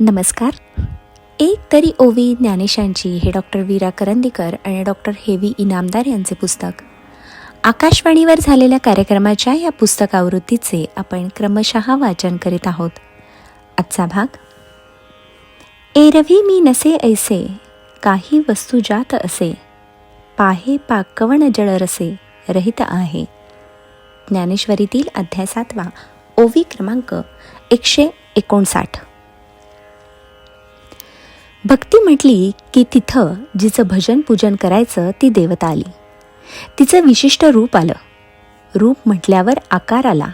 नमस्कार. एक तरी ओवी ज्ञानेशांची हे डॉक्टर वीरा करंदीकर आणि डॉक्टर हेवी इनामदार यांचे पुस्तक. आकाशवाणीवर झालेल्या कार्यक्रमाच्या या पुस्तकावृत्तीचे आपण क्रमशः वाचन करीत आहोत. आजचा भाग एरवी मी नसे ऐसे काही वस्तू जात असे पाहे पाकवण जळरसे रहित आहे. ज्ञानेश्वरीतील अध्याय सातवा ओवी क्रमांक एकशे एकोणसाठ. भक्ती म्हटली की तिथं जिचं भजन पूजन करायचं ती देवता आली. तिचं विशिष्ट रूप आलं. रूप म्हटल्यावर आकार आला.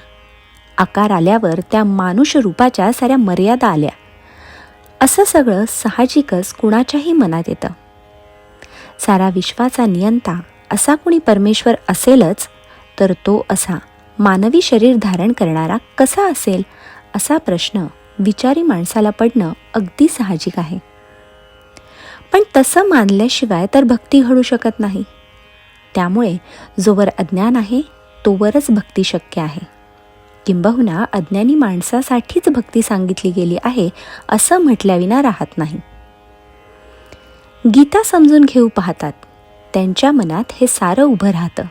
आकार आल्यावर त्या मानुष रूपाच्या साऱ्या मर्यादा आल्या. असं सगळं साहजिकच कुणाच्याही मनात येतं. सारा विश्वाचा नियंता असा कुणी परमेश्वर असेलच तर तो असा मानवी शरीर धारण करणारा कसा असेल असा प्रश्न विचारी माणसाला पडणं अगदी साहजिक आहे. पण तसं मानल्याशिवाय तर भक्ती घडू शकत नाही. त्यामुळे जोवर अज्ञान आहे तोवरच भक्ती शक्य आहे. किंबहुना अज्ञानी माणसासाठीच भक्ती सांगितली गेली आहे असं म्हटल्याविना राहत नाही. गीता समजून घेऊ पाहतात त्यांच्या मनात हे सारं उभं राहतं.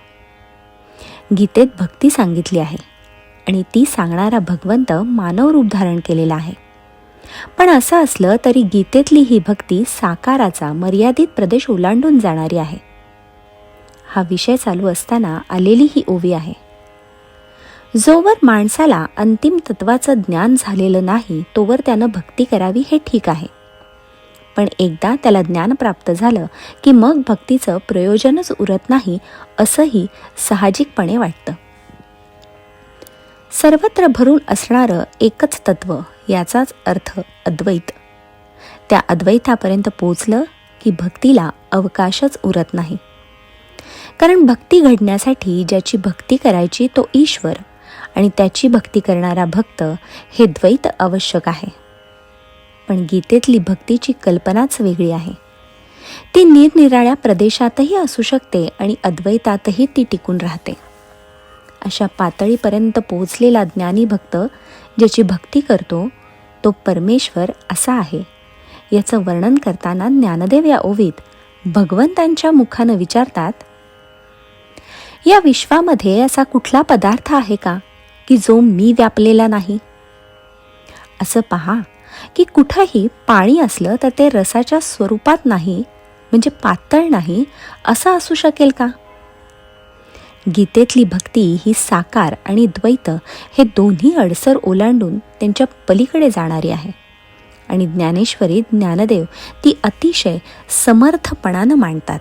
गीतेत भक्ती सांगितली आहे आणि ती सांगणारा भगवंत मानव रूप धारण केलेला आहे. पण असं असलं तरी गीतेतली ही भक्ती साकाराचा मर्यादित प्रदेश ओलांडून जाणारी आहे. हा विषय चालू असताना आलेली ही ओवी आहे. जोवर माणसाला अंतिम तत्वाचं ज्ञान झालेलं नाही तोवर त्यानं भक्ती करावी हे ठीक आहे. पण एकदा त्याला ज्ञान प्राप्त झालं की मग भक्तीचं प्रयोजनच उरत नाही असंही साहजिकपणे वाटतं. सर्वत्र भरून असणारं एकच तत्व याचाच अर्थ अद्वैत. त्या अद्वैतापर्यंत पोचलं की भक्तीला अवकाशच उरत नाही. कारण भक्ती घडण्यासाठी ज्याची भक्ती करायची तो ईश्वर आणि त्याची भक्ती करणारा भक्त हे द्वैत आवश्यक आहे. पण गीतेतली भक्तीची कल्पनाच वेगळी आहे. ती निरनिराळ्या प्रदेशातही असू शकते आणि अद्वैतातही ती टिकून राहते. अशा पातळीपर्यंत पोहोचलेला ज्ञानी भक्त ज्याची भक्ती करतो तो परमेश्वर असा आहे. याचं वर्णन करताना ज्ञानदेव या ओवीत भगवंतांच्या मुखानं विचारतात या विश्वामध्ये असा कुठला पदार्थ आहे का की जो मी व्यापलेला नाही? असं पहा की कुठंही पाणी असलं तर ते रसाच्या स्वरूपात नाही म्हणजे पातळ नाही असं असू शकेल का? गीतेतली भक्ती ही साकार आणि द्वैत हे दोन्ही अडसर ओलांडून त्यांच्या पलीकडे जाणारी आहे. आणि ज्ञानेश्वरी ज्ञानदेव ती अतिशय समर्थपणानं मांडतात.